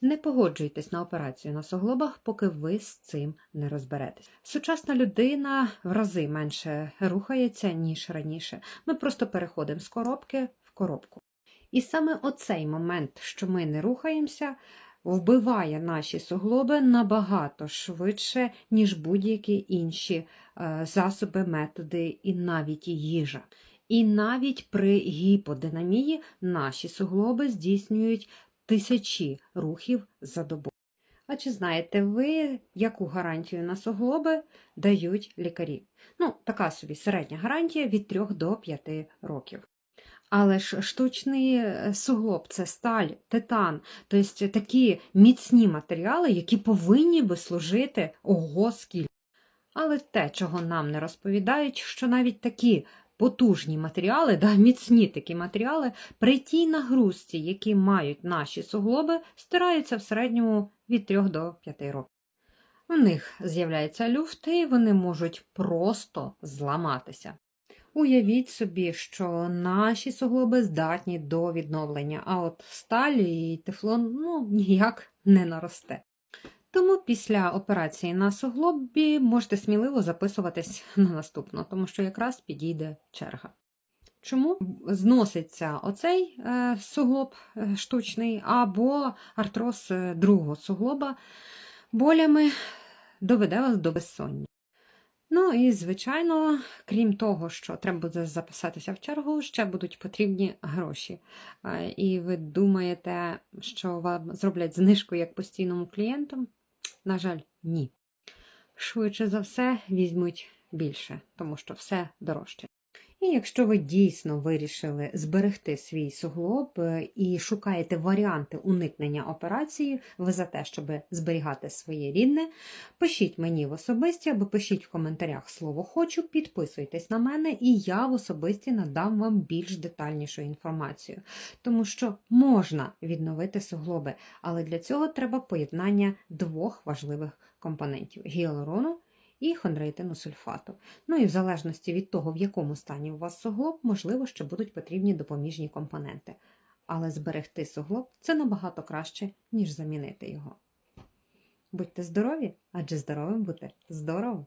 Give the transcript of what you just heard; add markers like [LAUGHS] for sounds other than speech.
Не погоджуйтесь на операцію на суглобах, поки ви з цим не розберетесь. Сучасна людина в рази менше рухається, ніж раніше. Ми просто переходимо з коробки в коробку. І саме оцей момент, що ми не рухаємося, вбиває наші суглоби набагато швидше, ніж будь-які інші е, засоби, методи і навіть їжа. І навіть при гіподинамії наші суглоби здійснюють тисячі рухів за добу. А чи знаєте ви, яку гарантію на суглоби дають лікарі? Ну, така собі середня гарантія від 3 до 5 років. Але ж штучний е, суглоб це сталь, титан, тобто такі міцні матеріали, які повинні би служити ого скільки. Але те, чого нам не розповідають, що навіть такі потужні матеріали, да, міцні такі матеріали, при тій нагрузці, які мають наші суглоби, стираються в середньому від 3 до 5 років. У них з'являється люфт, і вони можуть просто зламатися. Уявіть собі, що наші суглоби здатні до відновлення, а от сталь і тефлон ну, ніяк не наросте. Тому після операції на суглобі можете сміливо записуватись [LAUGHS] на наступну, тому що якраз підійде черга. Чому зноситься оцей е, суглоб е, штучний або артроз е, другого суглоба болями доведе вас до безсоння. Ну і, звичайно, крім того, що треба буде записатися в чергу, ще будуть потрібні гроші. І ви думаєте, що вам зроблять знижку як постійному клієнту? На жаль, ні. Швидше за все, візьмуть більше, тому що все дорожче. І якщо ви дійсно вирішили зберегти свій суглоб е, і шукаєте варіанти уникнення операції, ви за те, щоб зберігати своє рідне, пишіть мені в особисті або пишіть в коментарях слово хочу, підписуйтесь на мене, і я в особисті надам вам більш детальнішу інформацію. Тому що можна відновити суглоби, але для цього треба поєднання двох важливих компонентів гіалурону і хондроїтину сульфату. Ну і в залежності від того, в якому стані у вас суглоб, можливо, ще будуть потрібні допоміжні компоненти. Але зберегти суглоб це набагато краще, ніж замінити його. Будьте здорові, адже здоровим бути здорово!